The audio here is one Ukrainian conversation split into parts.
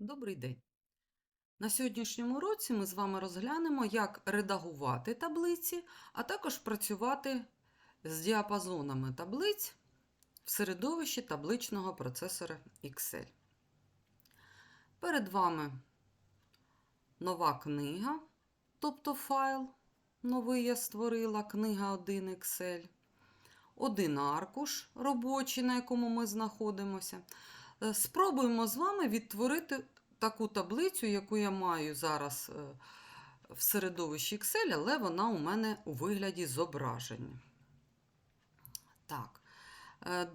Добрий день! На сьогоднішньому уроці ми з вами розглянемо, як редагувати таблиці, а також працювати з діапазонами таблиць в середовищі табличного процесора Excel. Перед вами нова книга, тобто файл. Новий я створила книга 1 Excel. Один аркуш робочий, на якому ми знаходимося. Е, Спробуємо з вами відтворити таку таблицю, яку я маю зараз е, в середовищі Excel, але вона у мене у вигляді зображення. Так. е,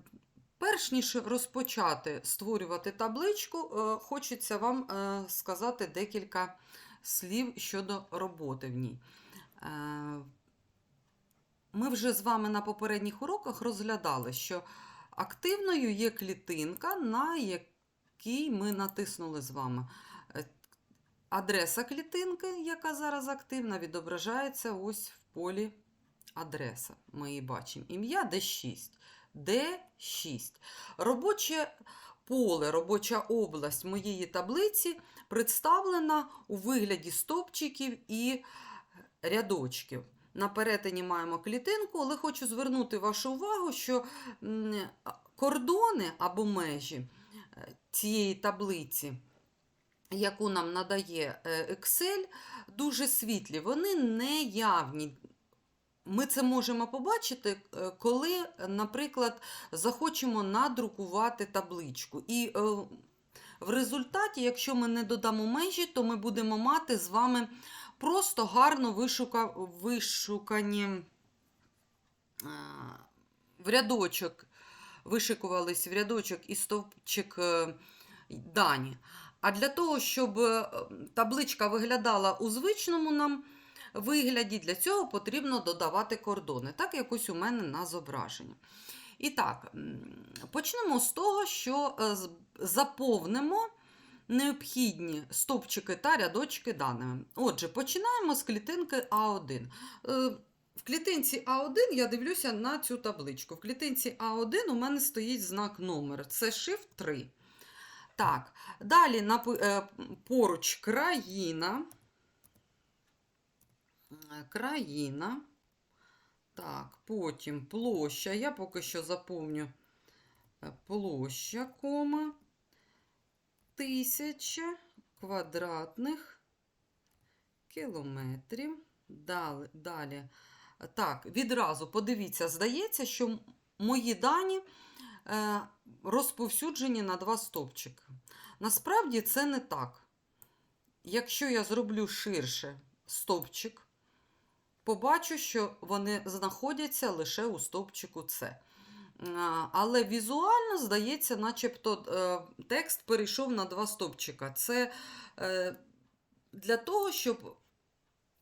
Перш ніж розпочати створювати табличку, хочеться вам сказати декілька слів щодо роботи в ній. Ми вже з вами на попередніх уроках розглядали, що активною є клітинка, на якій ми натиснули з вами. Е, Адреса клітинки, яка зараз активна, відображається ось в полі адреса. Ми її бачимо. Ім'я D6. D6. Робоче поле, робоча область моєї таблиці представлена у вигляді стовпчиків і рядочків. На перетині маємо клітинку, але хочу звернути вашу увагу, що кордони або межі е, цієї таблиці, яку нам надає е, Excel, дуже світлі, вони не явні. Ми це можемо побачити, е, коли, наприклад, захочемо надрукувати табличку. І в результаті, якщо ми не додамо межі, то ми будемо мати з вами просто гарно вишука, вишукані е, в рядочок, вишикувались в рядочок і стовпчик е, дані. А для того, щоб е, табличка виглядала у звичному нам вигляді, для цього потрібно додавати кордони, так як ось у мене на зображенні. І так, почнемо з того, що заповнимо необхідні стовпчики та рядочки даними. Отже, починаємо з клітинки А1. Е, В клітинці А1 я дивлюся на цю табличку. В клітинці А1 у мене стоїть знак номер. Це Shift 3. Так, далі напи- е, поруч країна. Е, Країна. Так, потім площа. Я поки що заповню площа, кома. Тисяча квадратних кілометрів. Далі, далі. Так, відразу подивіться, здається, що мої дані е, розповсюджені на два стовпчики. Насправді це не так. Якщо я зроблю ширше стовпчик, побачу, що вони знаходяться лише у стовпчику С. А, Але візуально здається, начебто е, текст перейшов на два стовпчика. Це е, для того, щоб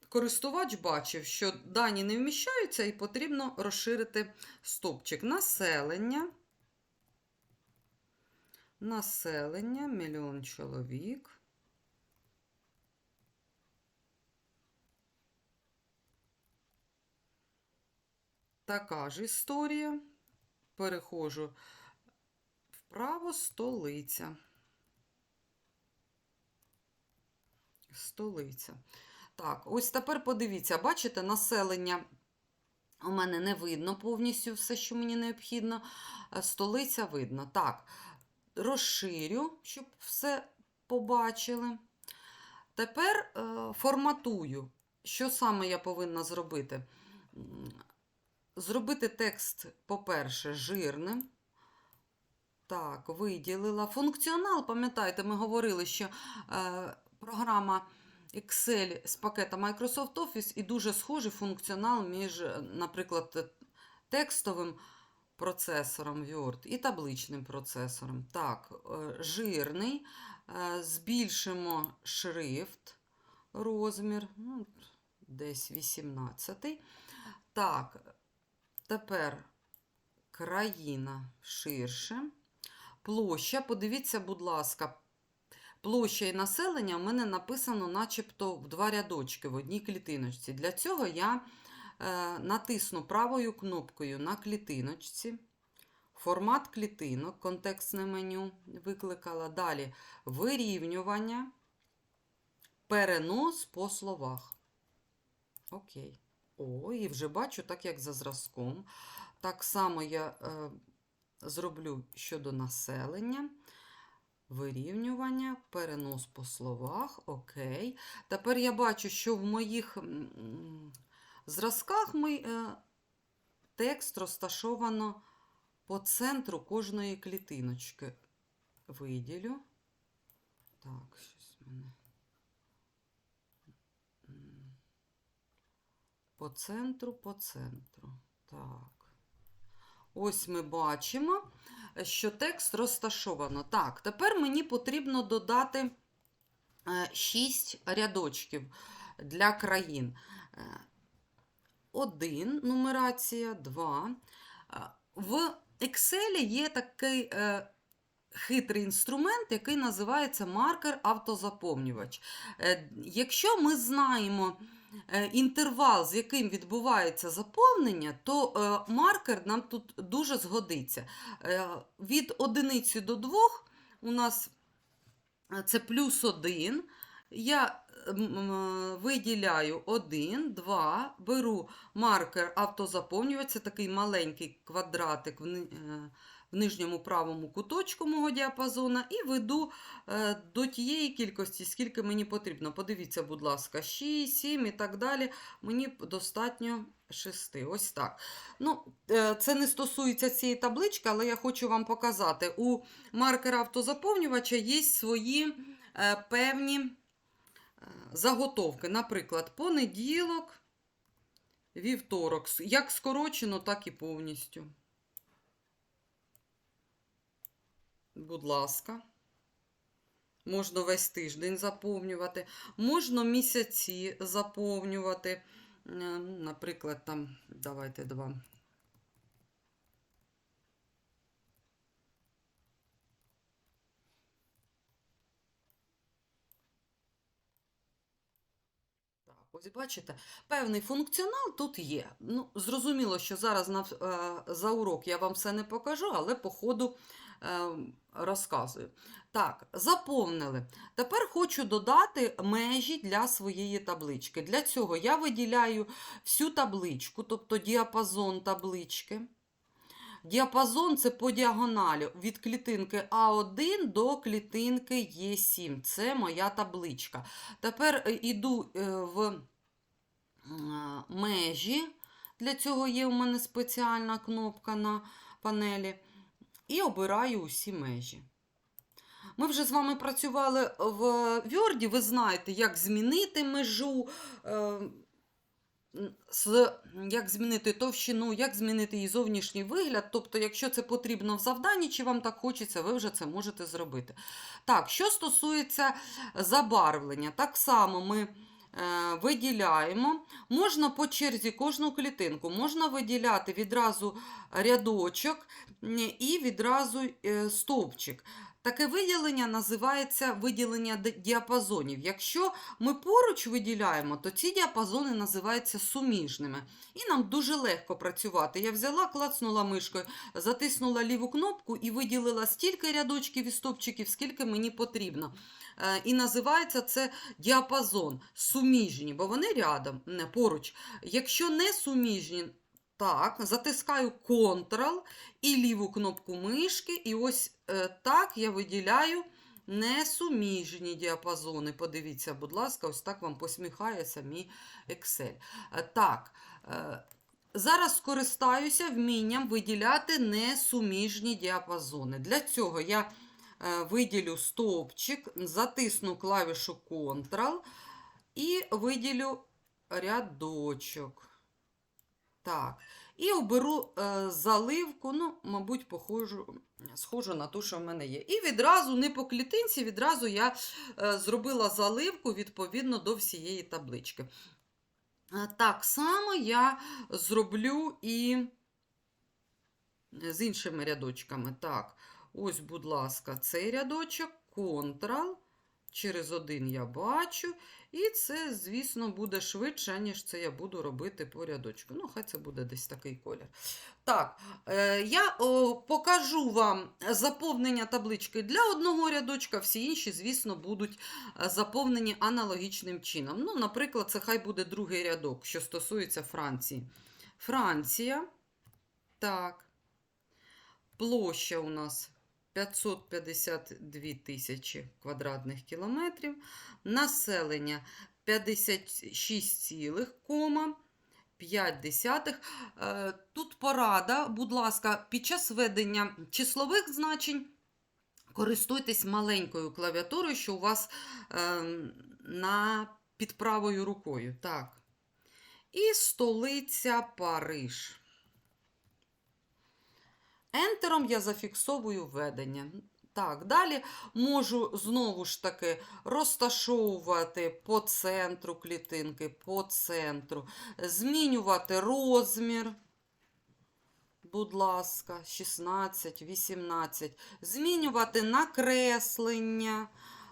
користувач бачив, що дані не вміщаються, і потрібно розширити стовпчик. Населення. Населення, мільйон чоловік. Така ж історія. Переходжу вправо столиця. Столиця. Так, ось тепер подивіться, бачите, населення у мене не видно повністю все, що мені необхідно. Е, Столиця видно. Так, розширю, щоб все побачили. Тепер е, форматую. Що саме я повинна зробити? Зробити текст, по-перше, жирним. Так, виділила. Функціонал, пам'ятаєте, ми говорили, що е, програма Excel з пакета Microsoft Office і дуже схожий функціонал між, е, наприклад, текстовим процесором Word і табличним процесором. Так, е, жирний. Е, збільшимо шрифт, розмір, ну, десь 18. Так, тепер країна ширше. Площа, подивіться, будь ласка, площа і населення у мене написано начебто в два рядочки в одній клітиночці. Для цього я е, натисну правою кнопкою на клітиночці, формат клітинок, контекстне меню викликала. Далі вирівнювання, перенос по словах. Окей. О, і вже бачу, так як за зразком. Так само я е, зроблю щодо населення. Вирівнювання, перенос по словах. Окей. Тепер я бачу, що в моїх зразках ми, е, текст розташовано по центру кожної клітиночки. Виділю. Так, щось мене. По центру, по центру. Так. Ось ми бачимо, що текст розташовано. Так, тепер мені потрібно додати 6 рядочків для країн. Е, Один нумерація, два. Е, В Excel є такий е, хитрий інструмент, який називається маркер автозаповнювач. Е, Якщо ми знаємо е, інтервал, з яким відбувається заповнення, то е, маркер нам тут дуже згодиться. Е, Від одиниці до двох у нас е, це плюс один. Я виділяю 1, 2, беру маркер автозаповнювач, це такий маленький квадратик в, ни- в нижньому правому куточку мого діапазона, і веду е, до тієї кількості, скільки мені потрібно. Подивіться, будь ласка, 6, 7 і так далі. Мені достатньо 6. Ось так. Ну, е, це не стосується цієї таблички, але я хочу вам показати. У маркера автозаповнювача є свої е, певні заготовки. Наприклад, понеділок, вівторок. Як скорочено, так і повністю. Будь ласка. Можна весь тиждень заповнювати, можна місяці заповнювати. Е, ну, Наприклад, там, давайте два. Ось бачите, певний функціонал тут є. Ну, зрозуміло, що зараз на, е, за урок я вам все не покажу, але по ходу розказую. Так, заповнили. Тепер хочу додати межі для своєї таблички. Для цього я виділяю всю табличку, тобто діапазон таблички. Діапазон це по діагоналі від клітинки А1 до клітинки Е7. Це моя табличка. Тепер йду в е, межі. Для цього є у мене спеціальна кнопка на панелі. І обираю усі межі. Ми вже з вами працювали в Word, ви знаєте, як змінити межу, е, як змінити товщину, як змінити її зовнішній вигляд. Тобто, якщо це потрібно в завданні, чи вам так хочеться, ви вже це можете зробити. Так, що стосується забарвлення, так само ми. Е, Виділяємо, можна по черзі кожну клітинку, можна виділяти відразу рядочок і відразу е, стовпчик. Таке виділення називається виділення діапазонів. Якщо ми поруч виділяємо, то ці діапазони називаються суміжними. І нам дуже легко працювати. Я взяла, клацнула мишкою, затиснула ліву кнопку і виділила стільки рядочків і стовпчиків, скільки мені потрібно. Е, І називається це діапазон суміжні, бо вони рядом, поруч. Якщо не суміжні, так, затискаю Ctrl і ліву кнопку мишки, і ось е, так я виділяю несуміжні діапазони. Подивіться, будь ласка, ось так вам посміхається мій Excel. Е, Так, зараз скористаюся вмінням виділяти несуміжні діапазони. Для цього я виділю стовпчик, затисну клавішу Ctrl і виділю рядочок. Так. І оберу е, заливку, ну, мабуть, похожу, схожу на ту, що в мене є. І відразу, не по клітинці, відразу я е, зробила заливку відповідно до всієї таблички. Е, так само я зроблю і з іншими рядочками. Так, ось, будь ласка, цей рядочок, Ctrl Через один я бачу. І це, звісно, буде швидше, ніж це я буду робити по рядочку. Ну, хай це буде десь такий колір. Так, е, я покажу вам заповнення таблички для одного рядочка, всі інші, звісно, будуть е, заповнені аналогічним чином. Ну, наприклад, це хай буде другий рядок, що стосується Франції. Франція. Так. Площа у нас 552 тисячі квадратних кілометрів. Населення 56,5. Е, Тут порада, будь ласка, під час ведення числових значень користуйтесь маленькою клавіатурою, що у вас е, на, під правою рукою. Так. І столиця Париж. Ентером я зафіксовую введення. Так, далі можу знову ж таки розташовувати по центру клітинки, по центру, змінювати розмір. Будь ласка, 16, 18. Змінювати накреслення,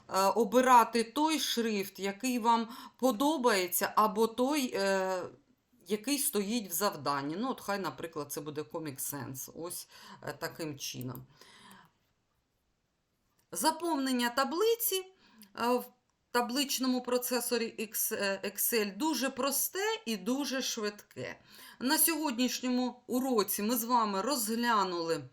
е, обирати той шрифт, який вам подобається, або той, е, який стоїть в завданні. Ну, от хай, наприклад, це буде Comic Sense. Ось е, таким чином. Заповнення таблиці е, в табличному процесорі е, Excel дуже просте і дуже швидке. На сьогоднішньому уроці ми з вами розглянули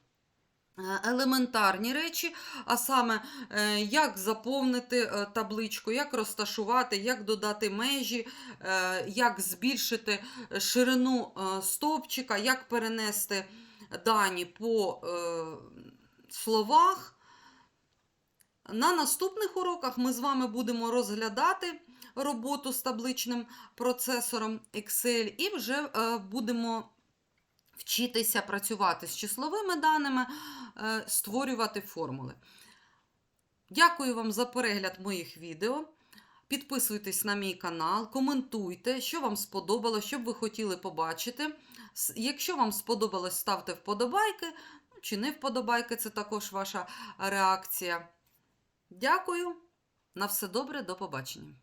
елементарні речі, а саме, е, як заповнити е, табличку, як розташувати, як додати межі, е, як збільшити ширину е, стовпчика, як перенести дані по е, словах. На наступних уроках ми з вами будемо розглядати роботу з табличним процесором Excel і вже е, будемо вчитися працювати з числовими даними, е, створювати формули. Дякую вам за перегляд моїх відео. Підписуйтесь на мій канал, коментуйте, що вам сподобалось, що б ви хотіли побачити. Якщо вам сподобалось, ставте вподобайки. Ну, Чи не вподобайки, це також ваша реакція. Дякую. На все добре, до побачення.